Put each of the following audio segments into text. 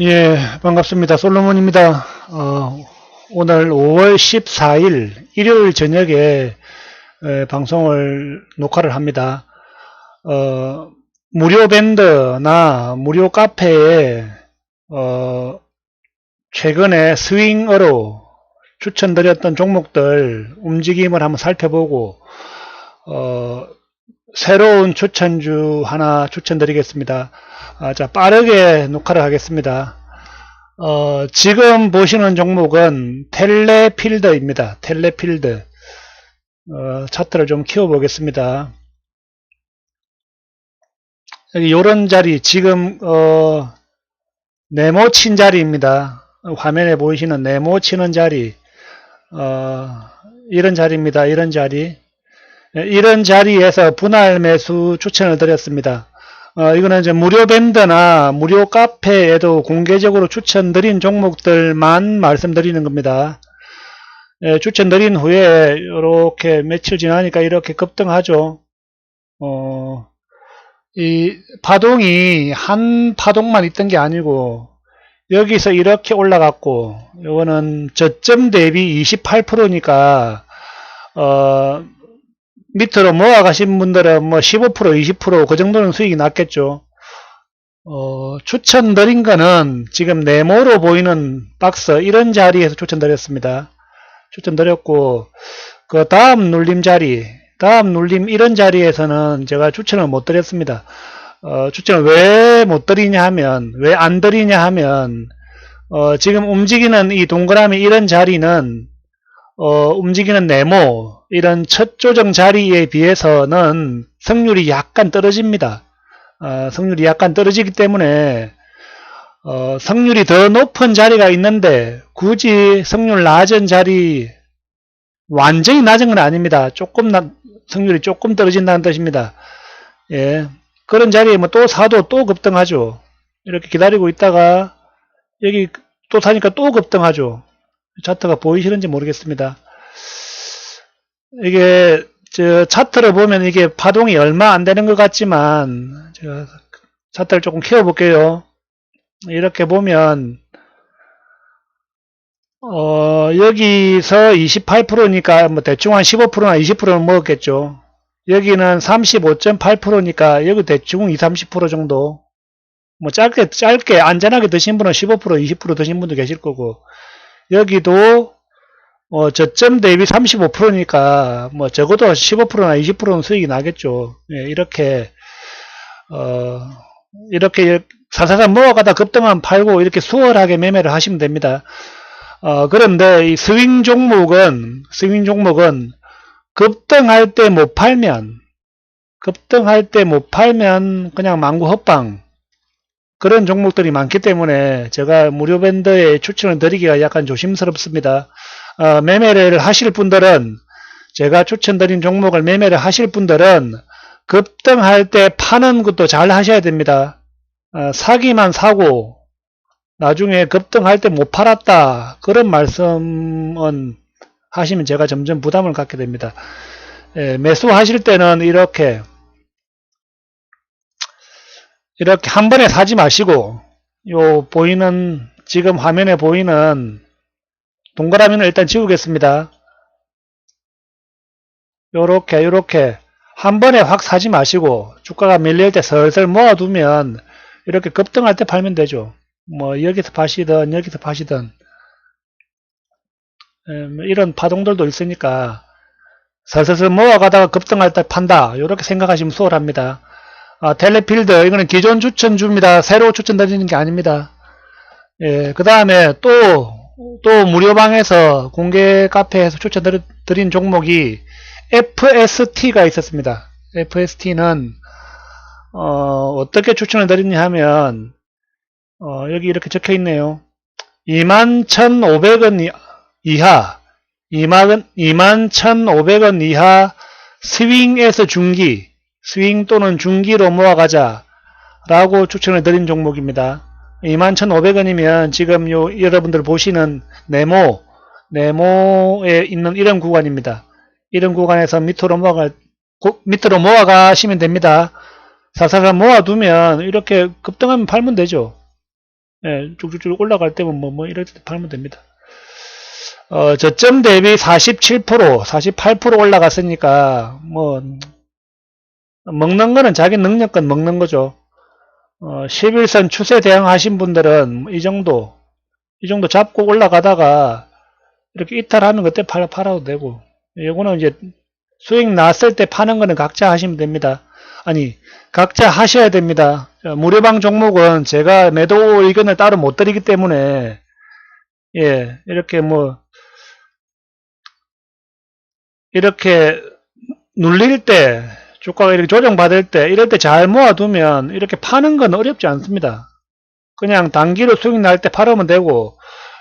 예, 반갑습니다. 솔로몬입니다. 어, 오늘 5월 14일 일요일 저녁에 에, 방송을 녹화를 합니다. 어, 무료 밴드나 무료 카페에 어, 최근에 스윙어로 추천드렸던 종목들 움직임을 한번 살펴보고 어, 새로운 추천주 하나 추천드리겠습니다. 아, 자, 빠르게 녹화를 하겠습니다. 어, 지금 보시는 종목은 텔레필드입니다. 텔레필드. 어, 차트를 좀 키워보겠습니다. 여기 요런 자리, 지금, 어, 네모 친 자리입니다. 화면에 보이시는 네모 치는 자리, 어, 이런 자리입니다. 이런 자리. 예, 이런 자리에서 분할 매수 추천을 드렸습니다. 어, 이거는 이제 무료 밴드나 무료 카페에도 공개적으로 추천드린 종목들만 말씀드리는 겁니다. 예, 추천드린 후에 이렇게 며칠 지나니까 이렇게 급등하죠. 어, 이 파동이 한 파동만 있던 게 아니고 여기서 이렇게 올라갔고 이거는 저점 대비 28%니까 어, 밑으로 모아가신 분들은 뭐 15%, 20%그 정도는 수익이 났겠죠. 어, 추천드린 거는 지금 네모로 보이는 박스 이런 자리에서 추천드렸습니다. 추천드렸고 그 다음 눌림 자리, 다음 눌림 이런 자리에서는 제가 추천을 못 드렸습니다. 어, 추천을 왜 못 드리냐 하면 왜 안 드리냐 하면 어, 지금 움직이는 이 동그라미 이런 자리는 어, 움직이는 네모 이런 첫 조정 자리에 비해서는 성률이 약간 떨어집니다. 어, 성률이 약간 떨어지기 때문에 어, 성률이 더 높은 자리가 있는데 굳이 성률 낮은 자리 완전히 낮은 건 아닙니다. 조금 나, 성률이 조금 떨어진다는 뜻입니다. 예. 그런 자리에 뭐 또 사도 또 급등하죠. 이렇게 기다리고 있다가 여기 또 사니까 또 급등하죠. 차트가 보이시는지 모르겠습니다. 이게 저 차트를 보면 이게 파동이 얼마 안 되는 것 같지만 제가 차트를 조금 키워 볼게요. 이렇게 보면 어 여기서 28%니까 뭐 대충 한 15%나 20%는 먹었겠죠. 여기는 35.8%니까 여기 대충 20, 30% 정도 뭐 짧게 짧게 안전하게 드신 분은 15% 20% 드신 분도 계실 거고 여기도 어, 저점 대비 35%니까 뭐 적어도 15%나 20%는 수익이 나겠죠. 예, 이렇게 어, 이렇게 사사사 모아가다 급등만 팔고 이렇게 수월하게 매매를 하시면 됩니다. 어, 그런데 이 스윙 종목은 스윙 종목은 급등할 때 못 팔면 급등할 때 못 팔면 그냥 망구 헛방 그런 종목들이 많기 때문에 제가 무료 밴드에 추천을 드리기가 약간 조심스럽습니다. 어, 매매를 하실 분들은 제가 추천드린 종목을 매매를 하실 분들은 급등할 때 파는 것도 잘 하셔야 됩니다. 어, 사기만 사고 나중에 급등할 때 못 팔았다 그런 말씀은 하시면 제가 점점 부담을 갖게 됩니다. 예, 매수하실 때는 이렇게 이렇게 한 번에 사지 마시고 요 보이는 지금 화면에 보이는 동그라미는 일단 지우겠습니다. 요렇게 요렇게 한 번에 확 사지 마시고 주가가 밀릴 때 슬슬 모아두면 이렇게 급등할 때 팔면 되죠. 뭐 여기서 파시든 여기서 파시든 뭐 이런 파동들도 있으니까 슬슬 모아가다가 급등할 때 판다 이렇게 생각하시면 수월합니다. 아, 텔레필드 이거는 기존 추천주입니다. 새로 추천 드리는 게 아닙니다. 예, 그 다음에 또, 또 무료방에서 공개 카페에서 추천 드린 종목이 FST가 있었습니다. FST는 어, 어떻게 추천을 드리냐 하면 어, 여기 이렇게 적혀 있네요. 21,500원 이하 21,500원 이하 스윙에서 중기 스윙 또는 중기로 모아가자 라고 추천을 드린 종목입니다. 21,500원이면 지금 요 여러분들 보시는 네모 네모에 있는 이런 구간입니다. 이런 구간에서 밑으로 모아가 밑으로 모아가시면 됩니다. 사사사 모아두면 이렇게 급등하면 팔면 되죠. 예, 쭉쭉쭉 올라갈 때면 뭐, 뭐, 이럴 때 팔면 됩니다. 어, 저점 대비 47%, 48% 올라갔으니까, 뭐, 먹는 거는 자기 능력껏 먹는 거죠. 어, 11선 추세 대응하신 분들은 이 정도, 이 정도 잡고 올라가다가 이렇게 이탈하면 그때 팔, 팔아도 되고, 요거는 이제 수익 났을 때 파는 거는 각자 하시면 됩니다. 아니, 각자 하셔야 됩니다. 자, 무료방 종목은 제가 매도 의견을 따로 못 드리기 때문에, 예, 이렇게 뭐, 이렇게 눌릴 때, 주가가 이렇게 조정받을 때, 이럴 때 잘 모아두면 이렇게 파는 건 어렵지 않습니다. 그냥 단기로 수익 날 때 팔으면 되고,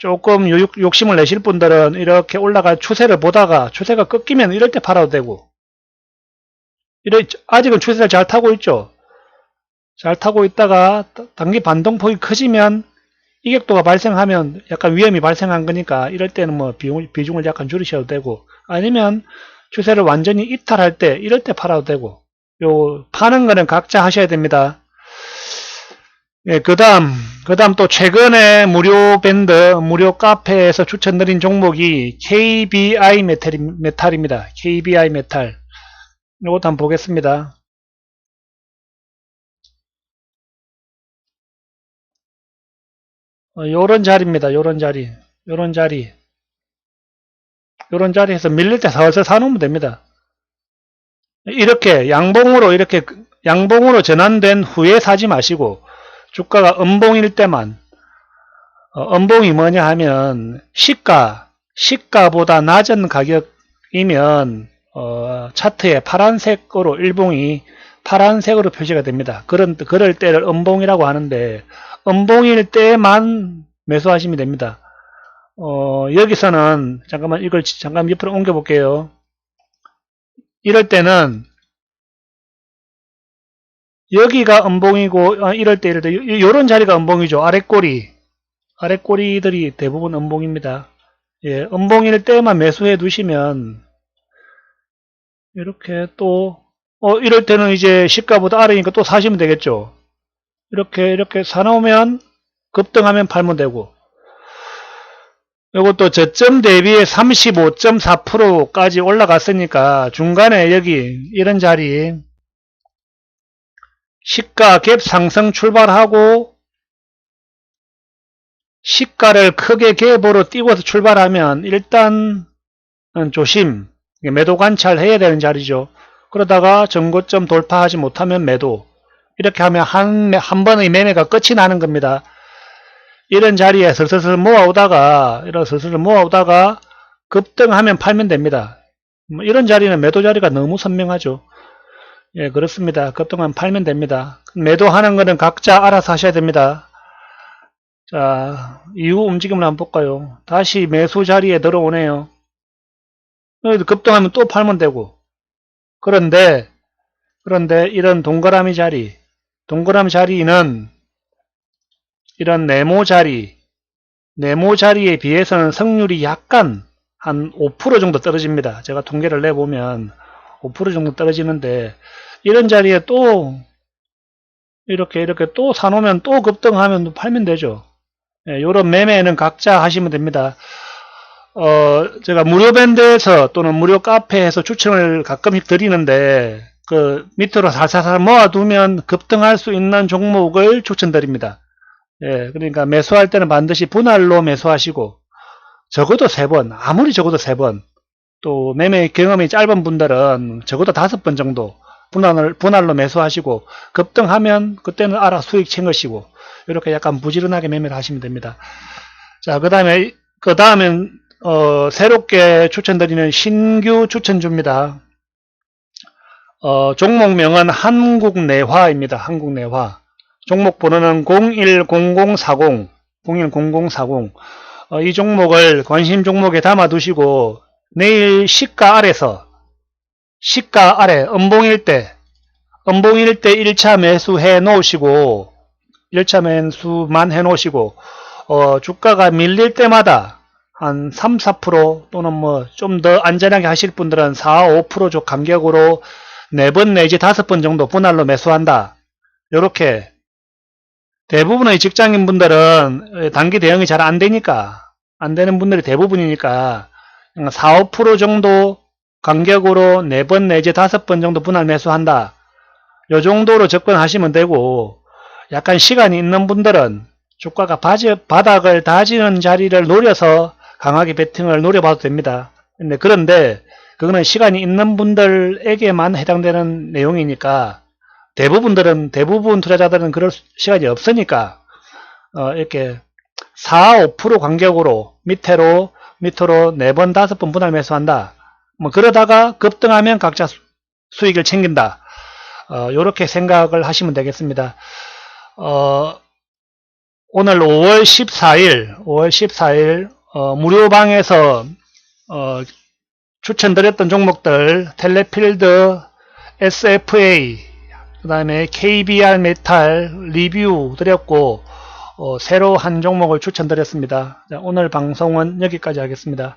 조금 욕- 욕심을 내실 분들은 이렇게 올라갈 추세를 보다가 추세가 꺾이면 이럴 때 팔아도 되고, 이래, 아직은 추세를 잘 타고 있죠. 잘 타고 있다가 단기 반동폭이 커지면 이격도가 발생하면 약간 위험이 발생한 거니까 이럴 때는 뭐 비중을 약간 줄이셔도 되고 아니면 추세를 완전히 이탈할 때 이럴 때 팔아도 되고 요 파는 거는 각자 하셔야 됩니다. 예, 그 다음, 그 다음 또 최근에 무료 밴드, 무료 카페에서 추천드린 종목이 KBI 메탈, 메탈입니다. KBI 메탈. 요것도 한번 보겠습니다. 어, 요런 자리입니다. 요런 자리. 요런 자리. 요런 자리에서 밀릴 때 살살 사놓으면 됩니다. 이렇게 양봉으로 이렇게 양봉으로 전환된 후에 사지 마시고 주가가 음봉일 때만 어, 음봉이 뭐냐 하면 시가 시가보다 낮은 가격이면 어, 차트에 파란색으로 일봉이 파란색으로 표시가 됩니다. 그런 그럴 때를 음봉이라고 하는데 음봉일 때만 매수하시면 됩니다. 어, 여기서는 잠깐만 이걸 잠깐 옆으로 옮겨 볼게요. 이럴 때는 여기가 음봉이고 아, 이럴 때 이럴 때 요- 요런 자리가 음봉이죠. 아랫꼬리 아랫꼬리들이 대부분 음봉입니다. 예, 음봉일 때만 매수해 두시면 이렇게 또 어, 이럴 때는 이제 시가보다 아래니까 또 사시면 되겠죠. 이렇게 이렇게 사놓으면 급등하면 팔면 되고 이것도 저점 대비에 35.4%까지 올라갔으니까 중간에 여기 이런 자리 시가 갭 상승 출발하고 시가를 크게 갭으로 띄워서 출발하면 일단 조심 매도 관찰해야 되는 자리죠. 그러다가 전고점 돌파하지 못하면 매도 이렇게 하면 한, 한 번의 매매가 끝이 나는 겁니다. 이런 자리에 슬슬슬 모아오다가 이런 슬슬 모아오다가 급등하면 팔면 됩니다. 뭐 이런 자리는 매도 자리가 너무 선명하죠. 예, 그렇습니다. 급등하면 팔면 됩니다. 매도하는 거는 각자 알아서 하셔야 됩니다. 자, 이후 움직임을 한번 볼까요? 다시 매수 자리에 들어오네요. 급등하면 또 팔면 되고. 그런데, 그런데 이런 동그라미 자리, 동그라미 자리는 이런 네모 자리, 네모 자리에 비해서는 성률이 약간 한 5% 정도 떨어집니다. 제가 통계를 내보면 5% 정도 떨어지는데 이런 자리에 또 이렇게 이렇게 또 사놓으면 또 급등하면 팔면 되죠. 예, 요런 매매는 각자 하시면 됩니다. 어, 제가 무료 밴드에서 또는 무료 카페에서 추천을 가끔씩 드리는데 그 밑으로 살살살 모아두면 급등할 수 있는 종목을 추천드립니다. 예, 그러니까 매수할 때는 반드시 분할로 매수하시고 적어도 세 번, 아무리 적어도 세 번, 또 매매 경험이 짧은 분들은 적어도 다섯 번 정도 분할을, 분할로 매수하시고 급등하면 그때는 알아 수익 챙으시고 이렇게 약간 부지런하게 매매를 하시면 됩니다. 자, 그 다음에, 그 다음엔, 어, 새롭게 추천드리는 신규 추천주입니다. 어, 종목명은 한국내화입니다. 한국내화. 종목 번호는 010040, 010040. 어, 이 종목을 관심 종목에 담아 두시고, 내일 시가 아래서, 시가 아래, 음봉일 때, 음봉일 때 1차 매수 해 놓으시고, 1차 매수만 해 놓으시고, 어, 주가가 밀릴 때마다 한 3, 4% 또는 뭐 좀 더 안전하게 하실 분들은 4, 5%조 간격으로 4번 내지 5번 정도 분할로 매수한다. 요렇게 대부분의 직장인분들은 단기 대응이 잘 안 되니까 안 되는 분들이 대부분이니까 4, 5% 정도 간격으로 4번 내지 5번 정도 분할 매수한다. 요 정도로 접근하시면 되고 약간 시간이 있는 분들은 주가가 바지, 바닥을 다지는 자리를 노려서 강하게 베팅을 노려봐도 됩니다. 근데 그런데 그거는 시간이 있는 분들에게만 해당되는 내용이니까 대부분들은 대부분 투자자들은 그럴 수- 시간이 없으니까 어, 이렇게 4, 5% 간격으로 밑으로 밑으로 4번, 5번 분할 매수한다. 뭐 그러다가 급등하면 각자 수- 수익을 챙긴다. 어, 요렇게 생각을 하시면 되겠습니다. 어, 오늘 5월 14일, 5월 14일 어, 무료방에서 어, 추천드렸던 종목들 텔레필드, SFA, 그 다음에 KBR 메탈 리뷰 드렸고 어, 새로 한 종목을 추천드렸습니다. 자, 오늘 방송은 여기까지 하겠습니다.